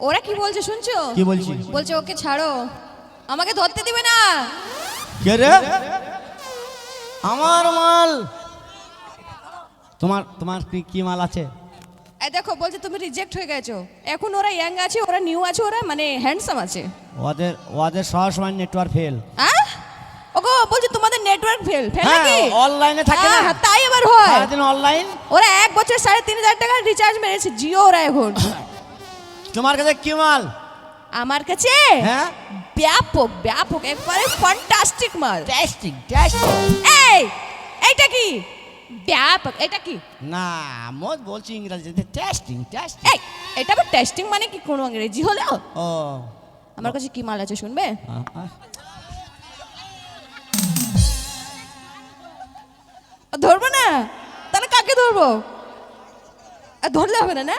ওরা কি বলছে শুনছো? কি বলছি? বলছে ওকে ছাড়ো। আমাকে ধরতে দিবে না। কে রে? আমার মাল। তোমার তোমার কি কি মাল আছে? এই দেখো বলছে তুমি রিজেক্ট হয়ে গেছো। এখন ওরা ইয়াং আছে ওরা নিউ আছে ওরা মানে হ্যান্ডসাম আছে। ওদের ওদের সবসময় নেটওয়ার্ক ফেল হ্যাঁ ওগো বলছে তোমাদের নেটওয়ার্ক ফেল ফেল নাকি? অনলাইনে থাকে না। তাই আবার হয়। সারাদিন অনলাইন ওরা এক বছর সাড়ে তিন হাজার টাকার রিচার্জ মেরেছে জিও ওরা এখন। তোমার কাছে কি মাল? আমার কাছে? হ্যাঁ? ব্যাপক ব্যাপক একবারে ফ্যান্টাস্টিক মাল। টেস্টিং টেস্টিং এই এইটা কি? ব্যাপক এটা কি? না মোদ বলছি ইংরেজিতে টেস্টিং টেস্টিং এই এটা আবার টেস্টিং মানে কি কোনো ইংরেজি হলো? ও। আমার কাছে কি মাল আছে শুনবে। ধরবো না? তাহলে কাকে ধরবো? আর ধরলে হবে না না?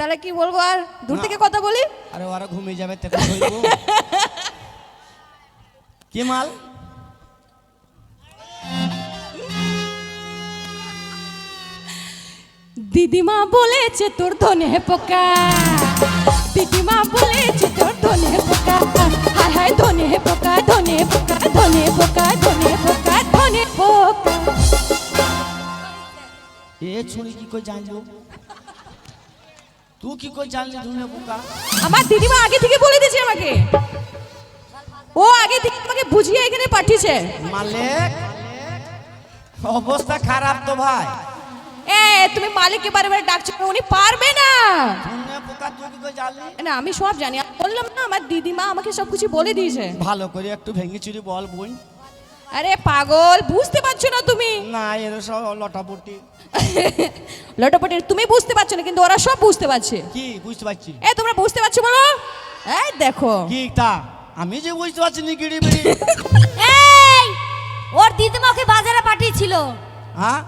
তাহলে কি বলব আর? দূর থেকে কথা বলি? আরে ওরা ঘুমিয়ে যাবে কি মাল? দিদিমা বলেছে তোর ধনে পোকা। দিদিমা বলেছে তোর ধনে পোকা। হায় হায় ধনে পোকা ধনে পোকা ধনে পোকা ধনে পোকা ধনে পোকা। এ ছুরি কি করে জানলো তুই কি করে জানলি ধুনে পোকা আমার দিদিমা আগে থেকে বলে দিয়েছে আমাকে। ও আগে থেকে আমাকে বুঝিয়ে এখানে পাঠিয়েছে। মালিক অবস্থা খারাপ তো ভাই। এ তুমি মালিককে বারে বারে ডাকছো উনি পারবে না। ধুনে পোকা তুই কি করে জানলি না আমি সব জানি। বললাম না আমার দিদিমা আমাকে সব কিছু বলে দিয়েছে। ভালো করে একটু ভেঙে চুরি বল বোন আরে পাগল বুঝতে পারছ না তুমি? না এর সব লটাপটি। লটপটে তুমি বুঝতে পারছ না কিন্তু ওরা সব বুঝতে পারছে। কি বুঝতে পারছি? এ তোমরা বুঝতে পারছ বলো? এই দেখো। কি তা আমি যে বুঝতে পারছি নি গিড়ি বিড়ি এই ওর দিদিমা ওকে বাজারে পাঠিয়েছিল। হ্যাঁ?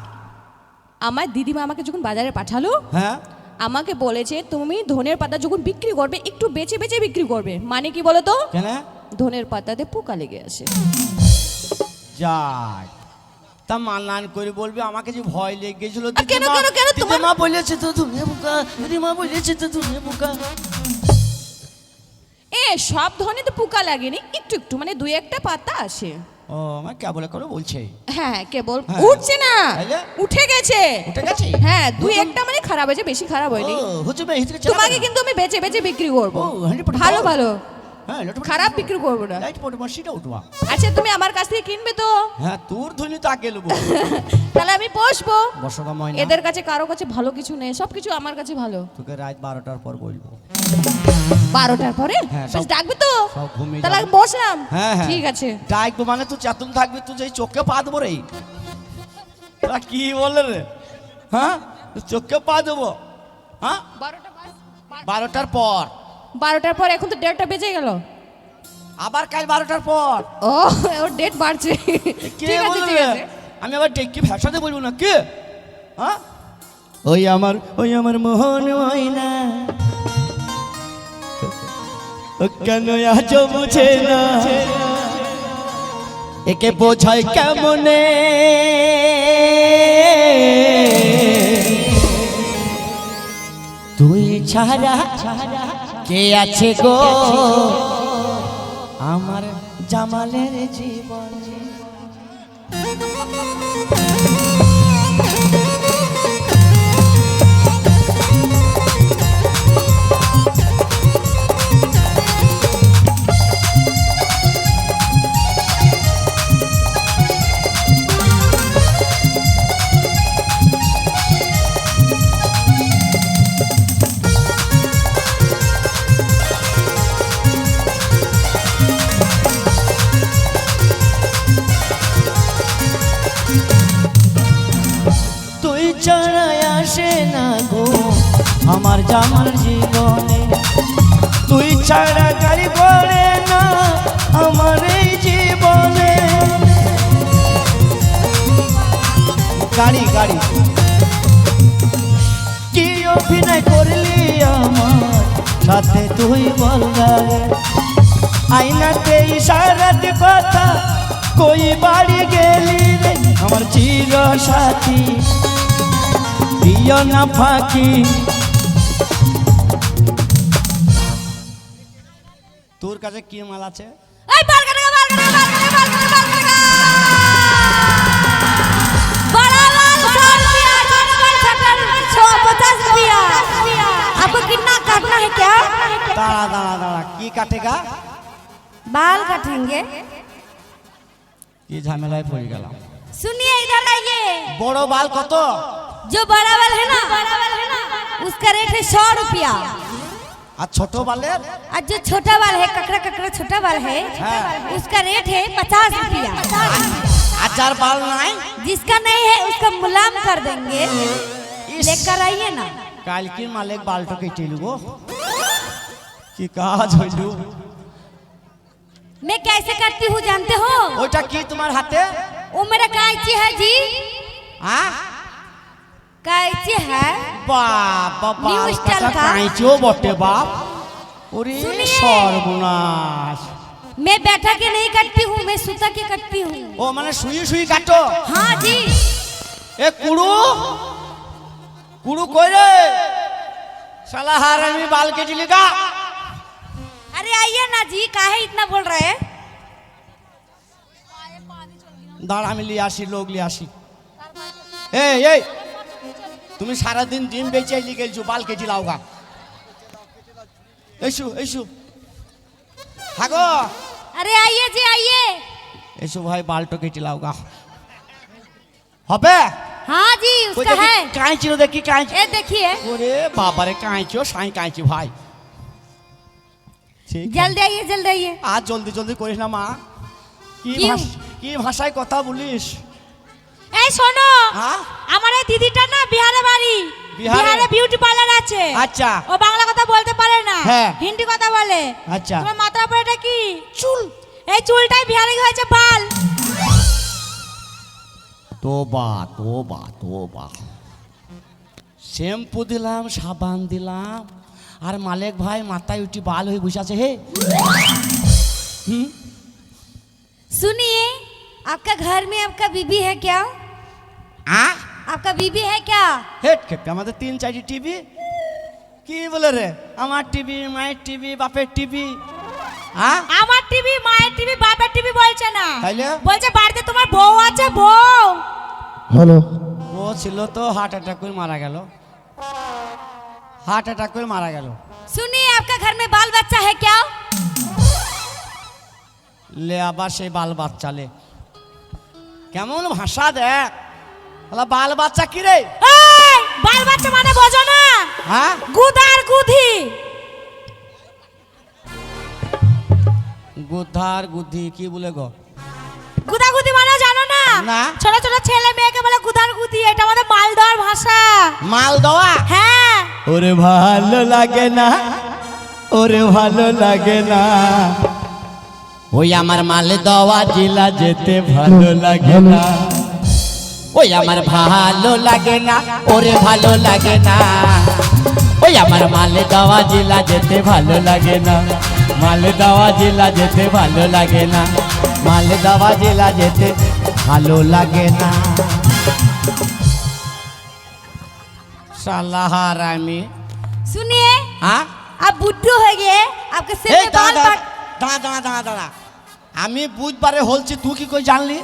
আমার দিদিমা আমাকে যখন বাজারে পাঠালো হ্যাঁ? আমাকে বলেছে তুমি ধনের পাতা যখন বিক্রি করবে একটু বেচে বেচে বিক্রি করবে। মানে কি বলো তো কেন? ধনের পাতাতে পোকা লেগে আসে যাক তা মানলান করে বলবি আমাকে যে ভয় লেগে গেছিল আর কেন, কেন, কেন? তোমার- মা বলেছে তো তুমি বোকা মা বলেছে তো তুমি বোকা এ সব ধরনের তো পোকা লাগেনি একটু একটু মানে দুই একটা পাতা আসে। ও আমার কেবল করে বলছে। হ্যাঁ কেবল হ্যাঁ। উঠছে না। উঠে গেছে। উঠে গেছে? হ্যাঁ দুই একটা মানে খারাপ হয়েছে বেশি খারাপ হয়নি। তোমাকে কিন্তু আমি বেচে বেচে বিক্রি করব। ভালো ভালো। হ্যাঁ লটপট খারাপ বিক্রি করব না। লাইট উঠবা। আচ্ছা তুমি আমার কাছ থেকে কিনবে তো? হ্যাঁ তোর ধুনি তো আগে তাহলে আমি বসবো। বর্ষকা ময়না। এদের কাছে কারও কাছে ভালো কিছু নেই আমার কাছে ভালো। তোকে রাত বারোটার পর বলব। বারোটার পরে? হ্যাঁ, বেশ ডাকবি তো? তাহলে আমি বসলাম। হ্যাঁ হ্যাঁ। ঠিক আছে। ডাকবো মানে তুই চেতন থাকবি তুই যে চোখে পা দেবো রে। তোরা কি বলে রে? হ্যাঁ? চোখে পা দেবো। হ্যাঁ? বারোটা বারোটার পর। বারোটার পর এখন তো ডেটটা বেজে গেল। আবার কাল বারোটার পর। ও ওর ডেট বাড়ছে। কে ঠিক আছে ঠিক আছে। আমি আবার ডেকে ভাষাতে বলব না? কে? হ্যাঁ? ওই আমার ওই আমার মোহন ময়না। ও কেন আজ বুঝে না? একে বোঝায় কেমনে? তুই ছাড়া ছাড়া কে আছে গো? আমার জামালের জীবন আমার জীবনে। তুই ছাড়া গাড়ি পড়ে না আমার এই জীবনে। গাড়ি গাড়ি। কি অভিনয় করলি আমার? সাথে তুই বল আইনাতে ইশারাতে কথা কই বাড়ি গেলি রে? আমার চির সাথী। দিও না ফাঁকি। তোর কাছে কি মাল আছে এই বাল কাটেগা বাল কাটেগা বাল কাটেগা বাল কাটেগা বাল কাটেগা बड़ा बाल सौ रुपया छोटा बाल सत्तर सौ पचास रुपया आपको कितना काटना है क्या দাঁড়া দাঁড়া দাঁড়া কি কাটেগা बाल काटेंगे কি ঝামেলায় পড়ে গেলাম सुनिए इधर आइए বড় বাল কত जो बड़ा बाल है ना उसका रेट है सौ रुपया। छोटो वाले आज जो छोटा बाल है ककड़ा ककड़ा छोटा बाल है हाँ। उसका रेट है पचास रुपया। आचार बाल ना है जिसका नहीं है उसका मुलाम कर देंगे। लेकर आइए ना। काल की मालिक बाल बाल्टो के टिलगो कि। कहा जोजू। मैं कैसे करती हूँ जानते हो? वो की तुम्हारे हाथे? वो मेरा कांची है जी। हाँ? कैंची है বাপ বাবা New style का। কাঁচিও বটে বাপ ওরে सुनिए। সর্বনাশ मैं बैठा के नहीं करती हूँ मैं सुता के करती हूँ ও মানে শুয়ে শুয়ে কাটো हाँ जी এ কুড়ু কুড়ু কই রে শালা হার আমি বাল কেটে গা अरे आइए ना जी काहे इतना बोल रहे हैं দাঁড়া আমি লিয়ে আসি লোক লিয়ে আসি এই এই তুমি সারাদিন ডিম বেচে লিয়ে গেলছো বাল কেটে লাও গা এসু এসু হাগো अरे आइए जी आइए এসো ভাই বালটো কেটে লাও গা হবে हाँ जी কই उसका দেখি है কাঁচি রে দেখি কাঁচি ये देखिए ওরে বাবারে কাঁচি ও সাই কাঁচি ভাই ঠিক আছে। जल्दी आइए जल्दी आइए আর জলদি জলদি করিস না মা কি কি? ভাষ- কি ভাষায় কথা বলিস এই শোনো হ্যাঁ আমার এই দিদিটা না বিহারে বাড়ি বিহারে? বিহারে বিউটি পার্লার আছে আচ্ছা ও বাংলা কথা বলতে পারে না হ্যাঁ। হিন্দি কথা বলে আচ্ছা তোমার মাথার উপরে এটা কি চুল এই চুলটাই বিহারে হয়েছে বাল তোবা তোবা তোবা শ্যাম্পু দিলাম সাবান দিলাম আর মালিক ভাই মাথায় উঠি বাল হয়ে বসে আছে হে হুম सुनिए आपका घर में आपका बीबी है क्या আ आपका बीबी है क्या হেট খেপে আমাদের তিন চারটি টিভি কি বলে রে আমার টিভি মায়ের টিভি বাপের টিভি হ্যাঁ আমার টিভি মায়ের টিভি বাপের টিভি বলছে না তাইলে? বলছে বাড়িতে তোমার বউ আছে বউ ও ছিল তো হার্ট অ্যাটাক করে মারা গেল হার্ট অ্যাটাক করে মারা গেল सुनिए आपका घर में बाल बच्चा है क्या লে আবার সেই বাল বাচ্চা লে কেমন ভাষা দেখ বলা বাল বাচ্চা কি রে এই, বাল বাচ্চা মানে বোঝো না। হ্যাঁ? গুদার গুধি। গুদ্ধার গুদ্ধি কি বলে গো? গুদা গুদি মানে জানো না? না। ছোট ছোট ছেলে মেয়েকে বলে গুদার গুদি এটা আমাদের মালদার ভাষা। মাল দেওয়া হ্যাঁ। ওরে ভালো লাগে না ওরে ভালো লাগে না। ওই আমার মাল দেওয়া জেলা যেতে ভালো লাগে না। ওই আমার ভালো লাগে না ওরে ভালো লাগে না ওই আমার মাল দেওয়া জেলা যেতে ভালো লাগে না মাল দেওয়া জেলা যেতে ভালো লাগে না মাল দেওয়া জেলা যেতে ভালো লাগে না সালাহার আমি सुनिए হ্যাঁ आप बुड्ढू हो गए आपके सिर এই में দাঁড়া बाल দাঁড়া बट দাঁড়া দাঁড়া দাঁড়া দাঁড়া আমি বুধবারে হলছি তুই কি কই জানলি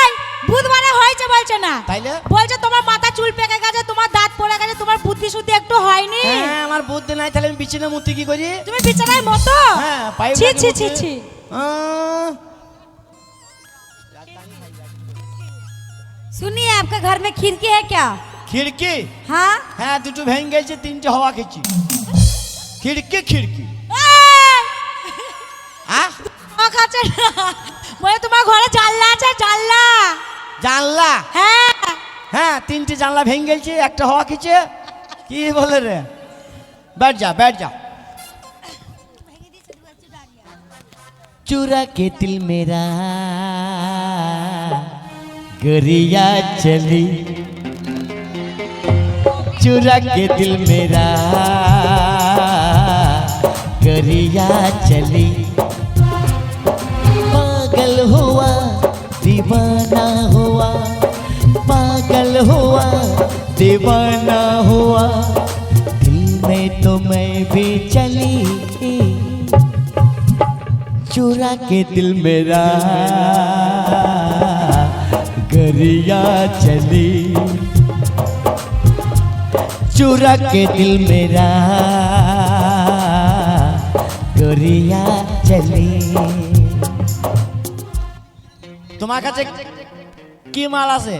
এই, ভূত মানে হয়েছে বলছে না তাইলে বলছে তোমার মাথা চুল পেকে গেছে তোমার দাঁত পড়ে গেছে তোমার বুদ্ধি শুদ্ধি একটু হয়নি হ্যাঁ আমার বুদ্ধি নাই তাহলে আমি বিছানা মুতি কি করি তুমি বিছানায় মতো হ্যাঁ পাইপ ছি লাগিয়ে ছি ছি মুতি। ছি আহ, सुनिए आपका घर में खिड़की है क्या খিড়কি हाँ হ্যাঁ দুটো ভেঙে গেছে তিনটে হওয়া খেয়েছি খিড়কি খিড়কি এই, হ্যাঁ অবাক আছে না বলে তোমার ঘরে জানলা আছে জানলা জানলা হ্যাঁ হ্যাঁ তিনটে জানলা ভেঙে গেছে একটা হওয়া খেয়েছে কি বলে রে बैठ जा बैठ जा चुरा के दिल मेरा गरिया चली चुरा के दिल मेरा गरिया चली दीवाना हुआ, पागल हुआ, दीवाना हुआ। दिल में तो मैं भी चली। चुरा के दिल मेरा, गरिया चली। चुरा के दिल मेरा, गरिया चली। তোমার কাছে কি মাল আছে?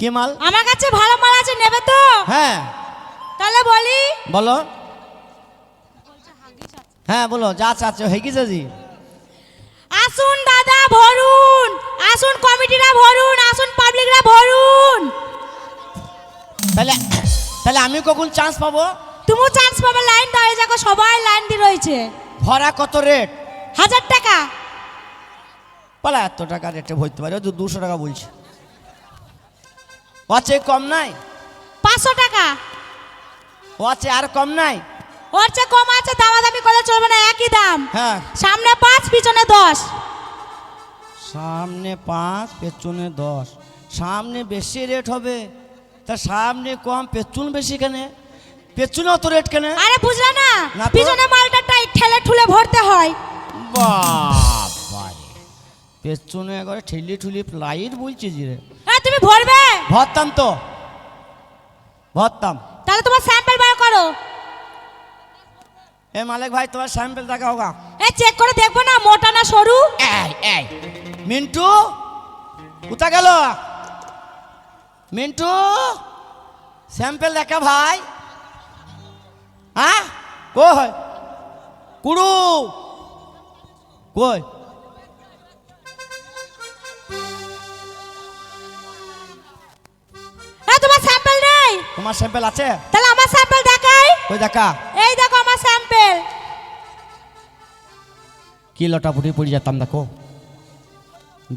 কি মাল? আমার কাছে ভালো মাল আছে নেবে তো। হ্যাঁ। তাহলে বলি। বলো। হ্যাঁ বলো যা চাচ্ছ গেছে জি আসুন দাদা ভরুন। আসুন কমিটিরা ভরুন আসুন পাবলিকরা ভরুন। তাহলে তাহলে আমি কখন চান্স পাবো? তুমিও চান্স পাবে লাইন দাঁড়িয়ে যাকো সবাই লাইন দিয়ে রয়েছে। ভরা কত রেট হাজার টাকা। বলা এত টাকা রেটে ভরতে পারে? তো দুশো টাকা বলছি। আছে কম নাই? পাঁচশো টাকা। আছে আর কম নাই? ওর চেয়ে কম আছে দামাদামি করে চলবে না একই দাম। হ্যাঁ। সামনে পাঁচ পিছনে দশ। সামনে পাঁচ পেছনে দশ। সামনে বেশি রেট হবে। তা সামনে কম পেছন বেশি কেন? পেছনে অত রেট কেন? আরে বুঝলে না পিছনে মালটা টাইট ঠেলে ঠুলে ভরতে হয়। বাবারে পেছনে একবারে ঠেলি ঠুলি লাইট বলছি যে রে। হ্যাঁ তুমি ভরবে? ভরতাম তো। ভরতাম। তাহলে তোমার স্যাম্পল বার করো। এ মালিক ভাই তোমার স্যাম্পল দেখা হোগা এ চেক করে দেখব না মোটা না সরু? এই এই। মিন্টু কোথা গেল? মিন্টু স্যাম্পল দেখা ভাই। হ্যাঁ কো কই? কুড়ু। কই? তোমার স্যাম্পল আছে? তাহলে আমার স্যাম্পল দেখাই। ওই দেখা? এই দেখো আমার স্যাম্পল কি লটাপুটি পড়ে যেতাম দেখো।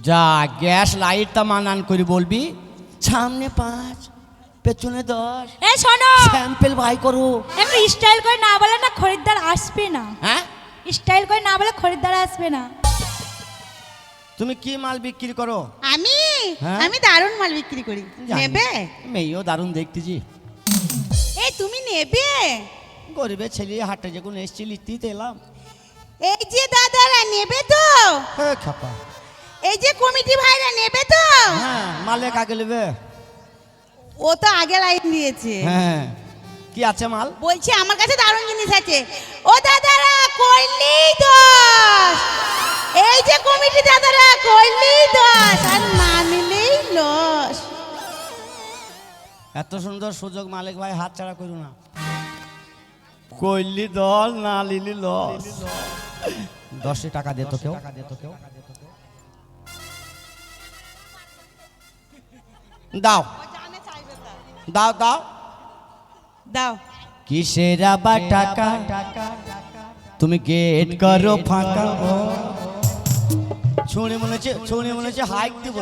যা গ্যাস লাইটটা মানান করে বলবি। সামনে পাঁচ পেছনে দশ। এ শোনো। স্যাম্পল বাই করো। একটু স্টাইল করে না বলে না খরিদ্দার আসবে না। হ্যাঁ? স্টাইল করে না বলে খরিদ্দার আসবে না। তুমি কি মাল বিক্রি করো? আমি হ্যাঁ? দারুণ মাল বিক্রি করি। নেবে? মেয়েও দারুণ দেখতেছি। এই তুমি নেবে? গরিবের ছেলে হাটে যখন এসছি লিখতেই এলাম এই যে দাদারা নেবে তো? হ্যাঁ খাপা। এই যে কমিটি ভাইরা নেবে তো? হ্যাঁ মালিক আগে নেবে? ও তো আগে লাইন দিয়েছে। হ্যাঁ কি আছে মাল? বলছি আমার কাছে দারুণ জিনিস আছে। ও দাদারা করলেই দোষ। এই যে কমিটি দাদারা করলেই দোষ আর না নিলেই লস এত সুন্দর সুযোগ মালিক ভাই হাত ছাড়া করু না। কইলি দল না লিলি লস দশটি টাকা দে তো কেউ। দাও। দাও দাও। দাও। কিসের আবার টাকা? তুমি গেট করো ফাঁকা। ছুঁড়ে মনে হচ্ছে ছুঁড়ে মনে হচ্ছে হাইক দিব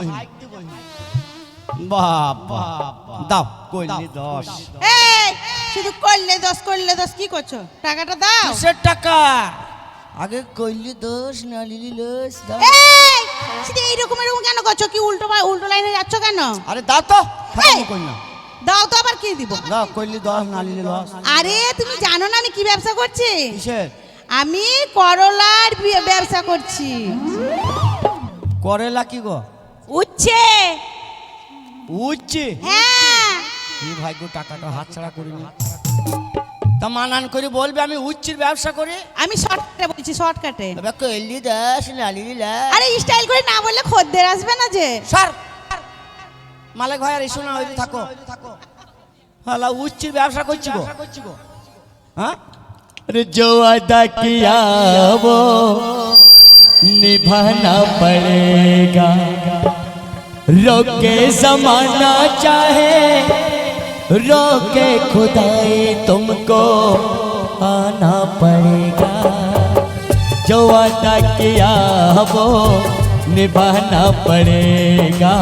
বাবা দাও কইলি দশ। এই শুধু করলে দোষ করলে দোষ কি করছ? টাকাটা দাও। কিসের টাকা? আগে কইলি দোষ না লিলি লস দাও। এই শুধু এইরকম এরকম কেন করছ? কি উল্টো উল্টো লাইনে যাচ্ছ কেন? আরে দাও তো কই না। দাও তো আবার কি দিব? দাও কইলি দশ না লিলি লস আরে তুমি জানো না আমি কি ব্যবসা করছি? কিসের? আমি করলার ব্যবসা করছি। করেলা কি গো? উচ্ছে। উচ্ছে? হ্যাঁ। কি ভাগ্য টাকাটা হাতছাড়া করিনি। তা মানান করে বলবে আমি উচ্ছের ব্যবসা করি? আমি শর্টকাটে বলছি শর্টকাটে। তবে কইলি দাস লালি লা আরে স্টাইল করে না বললে খদ্দের আসবে না যে। সর! মালিক ভাই আর ইস্যু না হইতে থাকো। হালা উচ্চির ব্যবসা করছি গো। হ্যাঁ? রে জোয়া দাকিয়াবো निभाना पड़ेगा। रोके जमाना चाहे, रोके खुदाई तुमको आना पड़ेगा। जो वादा किया वो निभाना पड़ेगा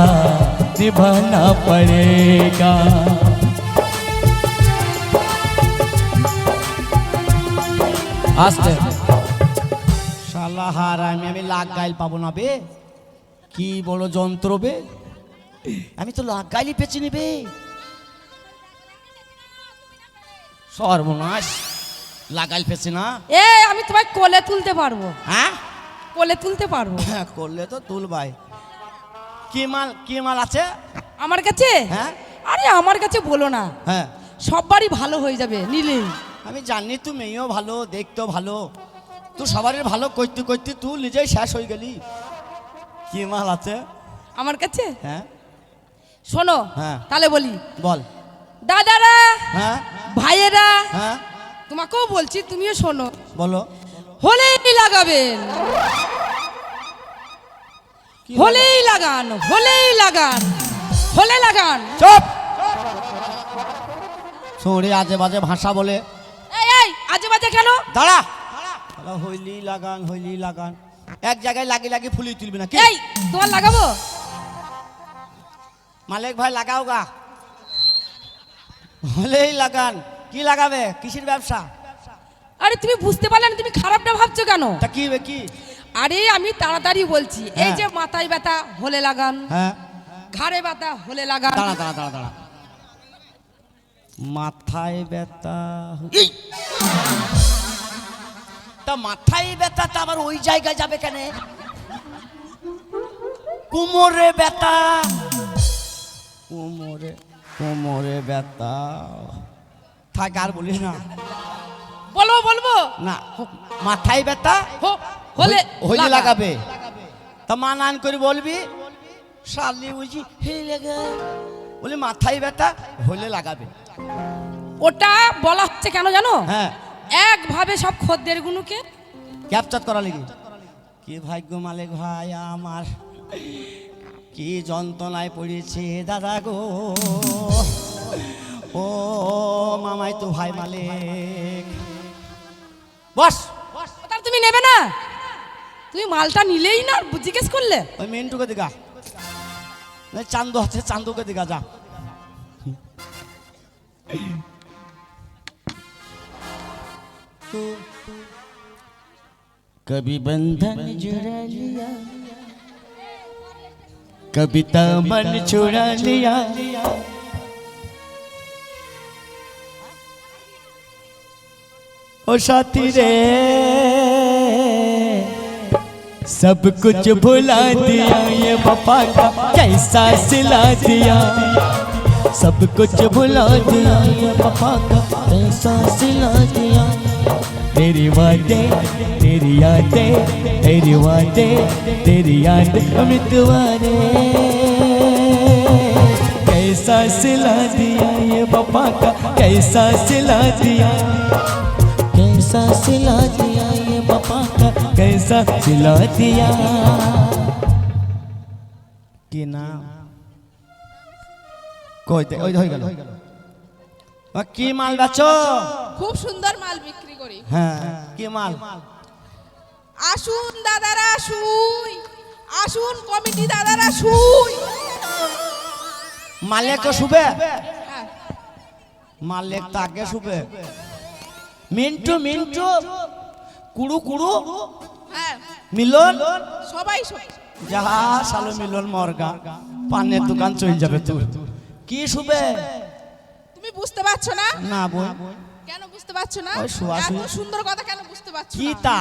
निभाना पड़ेगा। आस्ते। শালা হার আমি আমি লাগ গাইল পাবো না বে। কি বলো যন্ত্র বে? আমি তো লাগ গাইলি পেছি নিবে। সর্বনাশ লাগাইল ফেসি না। এ আমি তোমায় কোলে তুলতে পারব। হ্যাঁ? কোলে তুলতে পারব। হ্যাঁ করলে তো তুল ভাই কি মাল কি মাল আছে? আমার কাছে? হ্যাঁ? আরে আমার কাছে বলো না। হ্যাঁ। সববারই ভালো হয়ে যাবে নিলেই আমি জানি তুই মেয়েও ভালো দেখতেও ভালো। তুই সবারই ভালো করতে করতে তুই নিজেই শেষ হয়ে গেলি। কি মাল আছে? আমার কাছে? হ্যাঁ। শোনো হ্যাঁ। তাহলে বলি। বল। দাদারা হ্যাঁ। ভাইয়েরা হ্যাঁ। তোমাকেও বলছি তুমিও শোনো। বলো। হলেই লাগাবেন। হলেই লাগান হলেই লাগান হলে লাগান। চুপ। শোনে আজে বাজে ভাষা বলে। এই এই আজে বাজে কেন? দাঁড়া, হইলি লাগান হইলি লাগান। এক জায়গায় লাগি লাগি ফুলি তুলবি না কি? এই তোমার লাগাবো? মালিক ভাই লাগাও গা। হলেই লাগান। কি লাগাবে? কিসের ব্যবসা? আরে তুমি বুঝতে পারলে না তুমি খারাপটা ভাবছ কেন? তা কি কি? আরে আমি তাড়াতাড়ি বলছি এই হ্যাঁ। যে মাথায় ব্যথা হলে লাগান। হ্যাঁ। ঘাড়ে ব্যথা হলে লাগান। দাঁড়া দাঁড়া দাঁড়া দাঁড়া। মাথায় ব্যথা! তা মাথায় ব্যথা তা আবার ওই জায়গায় যাবে কেন? কোমরে ব্যথা। কোমরে কোমরে ব্যথা। থাক আর বলিস না। বলব বলব? না মাথায় ব্যথা। হো- হলে হইলে লাগাবে। তা মানান করে বলবি। শালি বুঝি হে লাগা। বলি মাথায় ব্যথা হলে লাগাবে। ওটা বলা হচ্ছে কেন জানো? হ্যাঁ। একভাবে সব খদ্দের গুলোকে ক্যাপচার করা লেগে। কি ভাগ্য মালিক ভাই আমার। কি যন্ত্রণায় পড়েছে দাদা গো। ও মামাই তো ভাই মালিক। বস। তার তুমি নেবে না? তুমি মালটা নিলেই না জিজ্ঞেস করলে? ওই মিন্টুকে দিঘা চান্দু আছে চান্দুকে দিঘা যা। कभी बंधन जुड़ा लिया कभी तमन छुड़ा लिया। ओ साथी रे सब कुछ भुला दिया ये वफा का कैसा सिला दिया। सब कुछ भुला दिया ये वफा का कैसा सिला दिया। तेरी बातें तेरी यादें तेरी बातें तेरी यादें अमितवारे कैसा सिला दिया ये वफा का कैसा सिला दिया कैसा सिला दिया ये बापा का कैसा सिला दिया কি নাম কই দে ওই হয়ে গেল আ, কি মাল বেচো খুব সুন্দর মাল বিক্রি করি। হ্যাঁ কি মাল? আসুন দাদারা শুই আসুন কমিটি দাদারা শুই মালিক তো শুবে? হ্যাঁ, মালিক তো আগে শুবে। মিন্টু মিন্টু। কুড়ু কুড়ু। হ্যাঁ। মিলন? সবাই যাহা সালো মিলন মরগা পানের দোকান চলে যাবে তোর। কি শুবে? তুমি বুঝতে পারছ না? না বই। কেন বুঝতে পারছ না? এত সুন্দর কথা কেন বুঝতে পারছ কি? তা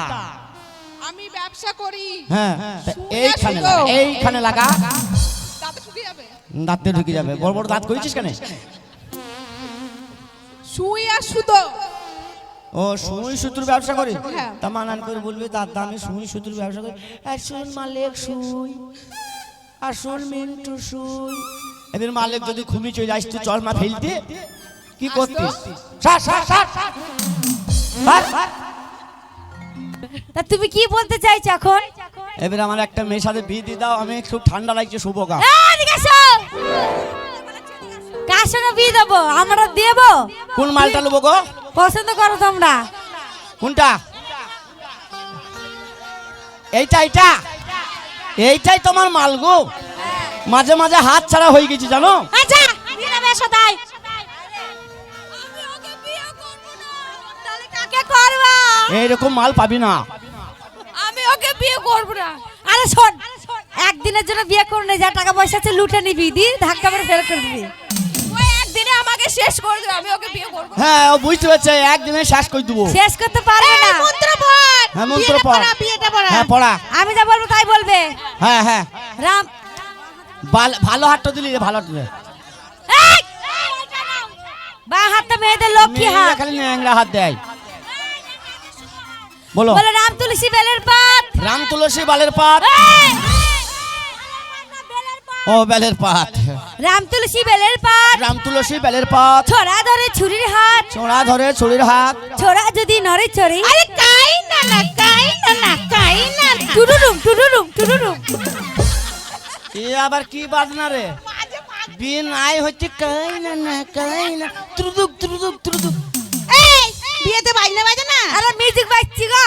আমি ব্যবসা করি। হ্যাঁ এইখানে লাগা এইখানে লাগা। দাঁতে ঢুকে যাবে? দাঁতে ঢুকে যাবে। বড় বড় দাঁত করেছিস কেন? শুই আর সুতো ও সুই সুতুর ব্যবসা করি? হ্যাঁ। তা মানান করে বলবি দাদা আমি সুই সুতুর ব্যবসা করি। আসুন মালিক সুই আসুন মিন্টু সুই এদের মালিক যদি খুবই চলে যাস তুই চল মা ফেলতে। কি করতিস সার, সার, সার। তা তুমি কি বলতে চাইছো এখন? এবার আমার একটা মেয়ের সাথে বিয়ে দিয়ে দাও আমি খুব ঠান্ডা লাগছে শুভ গা। কার সঙ্গে বিয়ে দেবো? আমরা দেবো? কোন মালটা নেব গো? পছন্দ করো তোমরা। কোনটা? এইটা এইটা। এইটাই তোমার মাল গো। মাঝে মাঝে হাত ছাড়া হয়ে গেছি জানো? আচ্ছা দেবে এসো করবা? এইরকম মাল পাবি না। আমি ওকে বিয়ে করব না। আরে শোন একদিনের জন্য বিয়ে করে নে যা টাকা পয়সা আছে লুটে নিবি দি ধাক্কা মেরে ফেরত করে দিবি। ওই একদিনে আমাকে শেষ করে দেবে আমি ওকে বিয়ে করব হ্যাঁ ও বুঝতে পারছে একদিনে শেষ করে দেবো। শেষ করতে পারবে না। মন্ত্র পড়। হ্যাঁ, মন্ত্র পড়। পড়া, বিয়েটা পড়া। হ্যাঁ পড়া। আমি যা বলব তাই বলবে। হ্যাঁ হ্যাঁ। রাম। ভাল- ভালো হাতটা দিলি রে, ভালো হাতটা দে। বা হাতটা মেয়েদের লক্ষ্মী মেয়েরা হাত। খালি ন্যাংরা হাত দেয়। বলো। বলে রাম তুলসী বেলের পাত। রাম তুলসী বালের পাত। ও বেলের পাত। রাম তুলসী বেলের পাত। রাম তুলসী বেলের পাত। ছোড়া ধরে ছুরির হাত। ছোড়া ধরে ছুরির হাত। ছোড়া যদি নড়ে চড়ে আরে কাই না না কাই না না কাই না না। টুরুরুম টুরুরুম টুরুরুম। এ আবার কি বাজনা রে? বিন আই হচ্ছে কাই না না কাই না। ত্রুদুক ত্রুদুক ত্রুদুক এই বাজনা বাজে না? আরে মিউজিক বাজছি গা।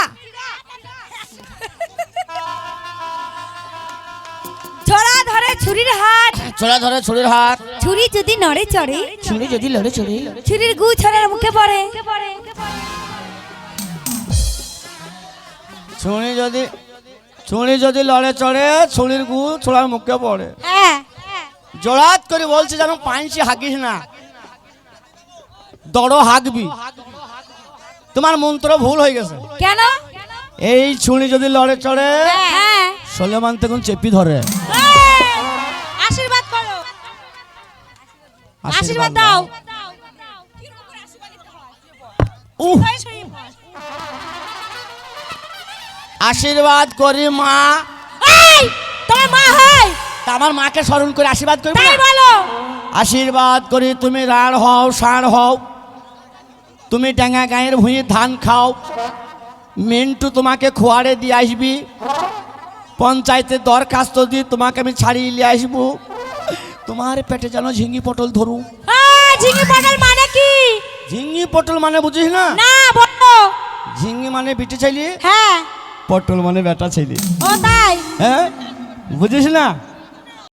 ছোড়া ধরে ছুরির হাত ছোড়া ধরে ছুরির হাত ছুরি যদি নড়ে চড়ে ছুরি যদি লড়ে ছুরি ছুরির গু ছড়ার মুখে পড়ে। ছুরি যদি ছুরি যদি লড়ে চড়ে ছুরির গু ছোড়ার মুখে পড়ে। হ্যাঁ। জোড়াত করে বলছে যেন পাঁচি হাগিস না। দড় হাগবি। তোমার মন্ত্র ভুল হয়ে গেছে। কেন? এই ছুরি যদি লড়ে চড়ে হ্যাঁ। সলেমান তখন চেপি ধরে। আশীর্বাদ করো। আশীর্বাদ দাও। উহ, আশীর্বাদ করি মা। তোমার মা হয়। আমার মাকে স্মরণ করে আশীর্বাদ করি বলো। আশীর্বাদ করি তুমি রাড় হও ষাঁড় হও। তুমি ডেঙ্গা গায়ের ভুঁয়ে ধান খাও। মিন্টু তোমাকে খোয়ারে দিয়ে আসবি। পঞ্চায়েতে দরখাস্ত দিয়ে তোমাকে আমি ছাড়িয়ে নিয়ে আসব। তোমার পেটে যেন ঝিঙ্গি পটল ধরু। আহ, ঝিঙে পটল মানে কি? ঝিঙ্গি পটল মানে বুঝিস না? না বলো। ঝিঙ্গি মানে বিটে চাইলি হ্যাঁ। পটল মানে বেটা ছেলে ও তাই? হ্যাঁ বুঝিস না?